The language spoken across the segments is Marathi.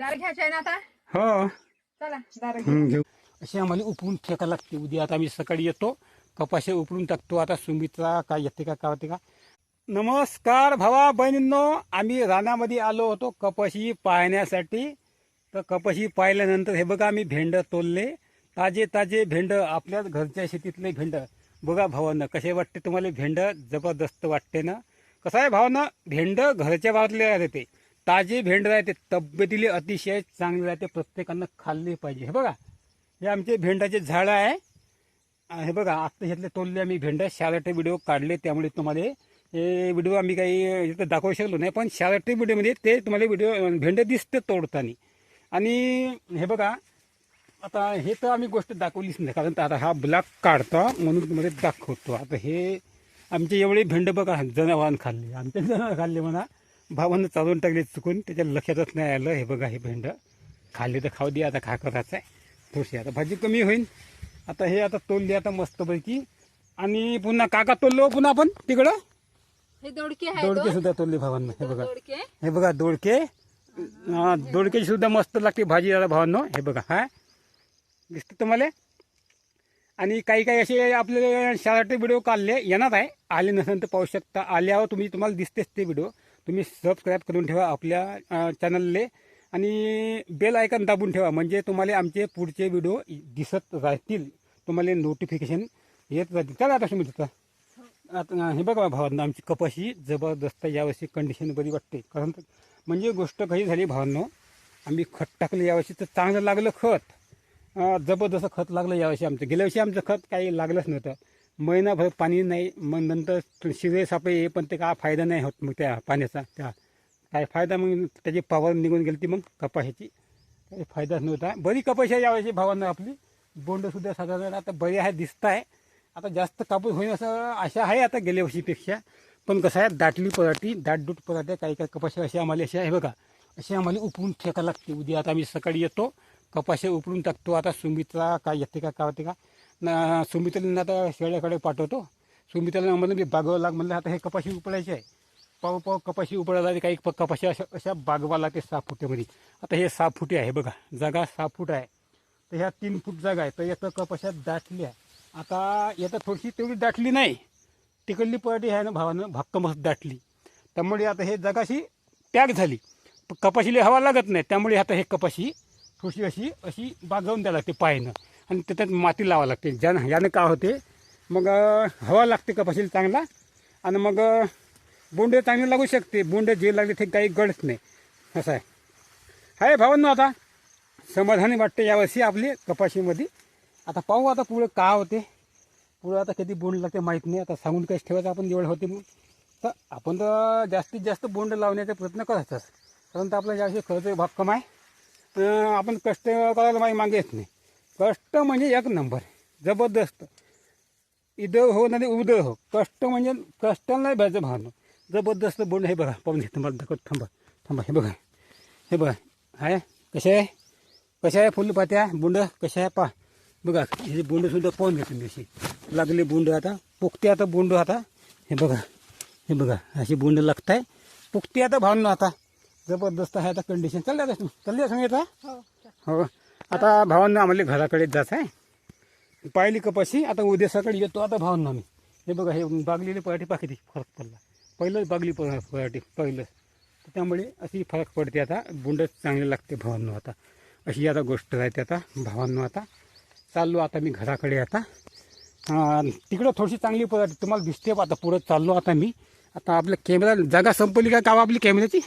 दार घ्यायचे आहे ना आता? हो. चला दार घ्या घेऊ. अशी आम्हाला उपळून फेका लागते. उद्या आता आम्ही सकाळी येतो कपाशे उपळून टाकतो. आता सुमित्रा काय येते का काय होते का? नमस्कार भावा बहिणींनो. आम्ही रानामध्ये आलो होतो कपाशी पाहण्यासाठी. तर कपाशी पाहिल्यानंतर हे बघा आम्ही भेंड तोलले. ताजे ताजे भेंड आपल्याच घरच्या शेतीतले भेंड. बघा भावानं कसे वाटते तुम्हाला? भेंड जबरदस्त वाटते ना? कसं आहे भावानं? भेंड घरच्या भावातले राहते. ताजे भेंड राहते तब्येतीले अतिशय चांगले राहते प्रत्येकानं खाल्ले पाहिजे. हे बघा हे आमचे भेंडाचे झाडं आहे. हे बघा आत्ता ह्यातले तोडले आम्ही भेंड्या शाळेटे व्हिडिओ काढले त्यामुळे तुम्हाला. हे व्हिडिओ आम्ही काही इथं दाखवू शकलो नाही पण शाळेटे व्हिडिओमध्ये ते तुम्हाला व्हिडिओ भेंडे दिसते तोडताना. आणि हे बघा आता हे तर आम्ही गोष्ट दाखवलीच नाही कारण आता हा ब्लॉक काढता म्हणून तुम्हाला दाखवतो. आता हे आमचे एवढे भेंड बघा जनावरांनी खाल्ले. आमच्या जनावर खाल्ले म्हणा भावानं चालून टाकले चुकून त्याच्या लक्षातच नाही आलं हे बघा हे भेंड. खाल्ले तर खाऊ दे आता खा करायचं आहे. थोडीशी आता भाजी कमी होईल आता हे आता तोलली आता मस्तपैकी. आणि पुन्हा काका तोललो पुन्हा आपण तिकडं? हे दोडके दोडके सुद्धा तोलले भावांना हे बघा. दोडके. हे बघा दोडके. हा, दोडकेची सुद्धा मस्त लागते भाजी दादा भावांनो. हे बघा हा. दिसतं तुम्हाला? आणि काही काही असे आपले शाळेचे व्हिडिओ काढले येणार आहे. आले नसेल तर पाहू शकता. आल्यावर तुम्ही तुम्हाला दिसतेच ते व्हिडिओ. तुम्ही सबस्क्राईब करून ठेवा आपल्या चॅनलले आणि बेल आयकन दाबून ठेवा म्हणजे तुम्हाला आमचे पुढचे व्हिडिओ दिसत राहतील. तुम्हाला नोटिफिकेशन येत राहतील. चला आता तुम्ही तिथं आता हे बघा भावांना आमची कपाशी जबरदस्त यावर्षी कंडिशन बरी वाटते. कारण म्हणजे गोष्ट काही झाली भावांनो आम्ही खत टाकलं यावर्षी तर चांगलं लागलं खत. जबरदस्त खत लागलं यावर्षी आमचं. गेल्या वर्षी आमचं खत काही लागलंच नव्हतं. महिनाभर पाणी नाही मग नंतर शिरे सापळे ये पण ते काय फायदा नाही होत मग त्या पाण्याचा त्या काय फायदा मग त्याची पावर निघून गेली ती मग कपाशीची. काही फायदाच नव्हता. बरी कपाशी आहे यावर्षी भावांना आपली. बोंडसुद्धा साधारण आता बरी आहे दिसत आहे. आता जास्त कापूस होईल असं आशा आहे आता गेल्या वर्षीपेक्षा. पण कसं आहे दाटली पराठी दाटदूट पराठ्या काही काही कपाशी अशी आम्हाला अशी आहे बघा. अशी आम्हाला उपळून फेका लागते. उद्या आता आम्ही सकाळी येतो कपाशी उपळून टाकतो. आता सुमित्रा काय येते का काय होते का? ना सुमित्राला आता शेळ्याकडे पाठवतो. सुमित्राला म्हणलं मी बागवा लाग म्हणलं आता हे कपाशी उपळायची आहे. पाव पाव कपाशी उपळायला काही प- कपाशी अशा अशा बागवा लागते सहा फुटेमध्ये. आता हे सहा फुटे आहे बघा. जागा सहा फूट आहे. तर ह्या तीन फूट जागा आहे. तर याचं कपाशात दाटली आहे. आता याचं थोडीशी तेवढी दाटली नाही. तिकडली पळटी आहे ना भावानं भक्कमच दाटली. त्यामुळे आता हे जगाशी पॅक झाली. कपाशीला हवा लागत नाही. त्यामुळे आता हे कपाशी थोडीशी अशी अशी बागवून द्यायला लागते पायानं. आणि त्याच्यात माती लावावं लागते. ज्यानं यानं का होते मग हवा लागते कपाशीला चांगला? आणि मग बोंडे चांगले लागू शकते. बोंडे जे लागले ते काही गळत नाही. असं आहे. आहे भावांनो आता समाधानी वाटते यावर्षी आपली कपाशीमध्ये. आता पाहू आता पुढे का होते. पुढं आता कधी बोंड लागते माहीत नाही. आता सांगून काहीच ठेवायचं आपण जेवढे होते मग तर आपण तर जास्तीत जास्त बोंड लावण्याचा प्रयत्न करायचाच कारण तर आपला यावर्षी खर्च भाग आहे. आपण कष्ट करायला मागे मागे येत नाही. कष्ट म्हणजे एक नंबर जबरदस्त. इदं हो नाही उदं हो. कष्ट म्हणजे कष्टाला नाही भ्यायचं भावनं जबरदस्त बोंड हे बघा. पाहून घेतो मला दाखवत थांबा. थांबा हे बघा. हे बघा. आहे कसे आहे? कशा आहे फुलपात्या बोंड कशा आहे? पा बघा हे बोंडसुद्धा पाहून घेतो मी अशी. लागले बोंड आता. पोकते आता बोंड आता. हे बघा. हे बघा. अशी बोंड लागत आहे पोकते आता भावनं आता. जबरदस्त आहे आता कंडिशन चालले आता चालले सांग आता? हो. हो. आता भावांना आम्हाला घराकडे जायचं आहे. पाहिली कपाशी आता उद्या सकाळी येतो आता भावांना आम्ही. हे बघा हे बागलेली पराठी पाकिती फरक पडला. पहिलंच बागली पराठी पहिलं. तर त्यामुळे अशी फरक पडते आता. बुंड चांगले लागते भावांनो आता. अशी आता गोष्ट राहते आता भावांनो आता. चाललो आता मी घराकडे आता. तिकडं थोडीशी चांगली पराठी तुम्हाला दिसते बा आता पुढं चाललो आता मी. आता आपल्या कॅमेरा जागा संपली का कावा आपली कॅमेऱ्याची?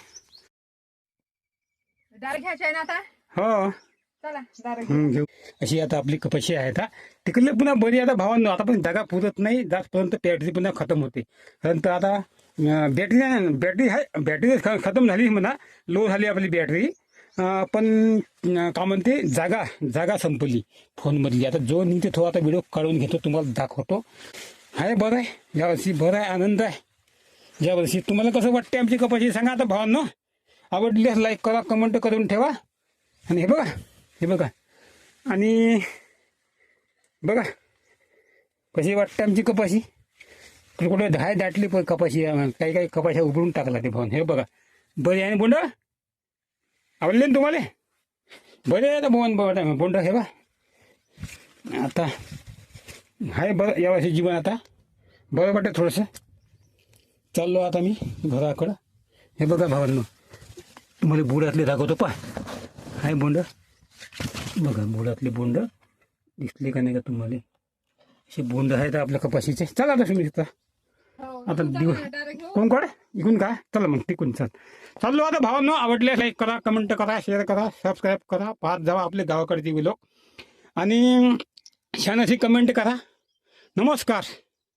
दार घ्यायचे आहे ना आता? हो. अशी आता आपली कपाशी आहे आता तिकडले पुन्हा बरी आता भावांनो आता पण जागा पुरत नाही जास्तपर्यंत बॅटरी पुन्हा खतम होते. नंतर आता बॅटरी बॅटरी आहे बॅटरी खतम झाली म्हणा लो झाली आपली बॅटरी पण का म्हणते जागा जागा संपली फोनमधली. आता जो निघते तो आता व्हिडिओ काढून घेतो तुम्हाला दाखवतो. आहे बरं आहे. यावर्षी बरं आहे आनंद आहे. यावर्षी तुम्हाला कसं वाटते आमची कपाशी? सांगा आता भावांनो. आवडली लाईक करा कमेंट करून ठेवा. आणि हे बघा. हे बघा. आणि बघा. कशी वाटते आमची कपाशी? कुठे कुठे धाय दाटली पण कपाशी काही काही कपाशा उघडून टाकला ते भाऊन हे बघा. बरी आहे ना बोंड? आवडले ना तुम्हाला? बरे आहे बोन बोंड हे बा आता आहे बरं यावर्षी जीवन आता. बरं वाटतं थोडंसं. चाललो आता मी घराकडं. हे बघा भावांनो तुम्हाला बुडातले दाखवतो पा हाय बोंड. बघा बुडातले बोंड दिसले का नाही का तुम्हाला? असे बोंड आहेत आपल्या कपाशीचे. चला आता तुम्ही हो आता दिवस कोण कोण? इकून काय चला मग तिकून चल. चाललो आता भावांनो आवडले लाईक करा कमेंट करा शेअर करा सबस्क्राईब करा पाहत जावा आपले गावाकडचे लोक आणि छान अशी कमेंट करा. नमस्कार.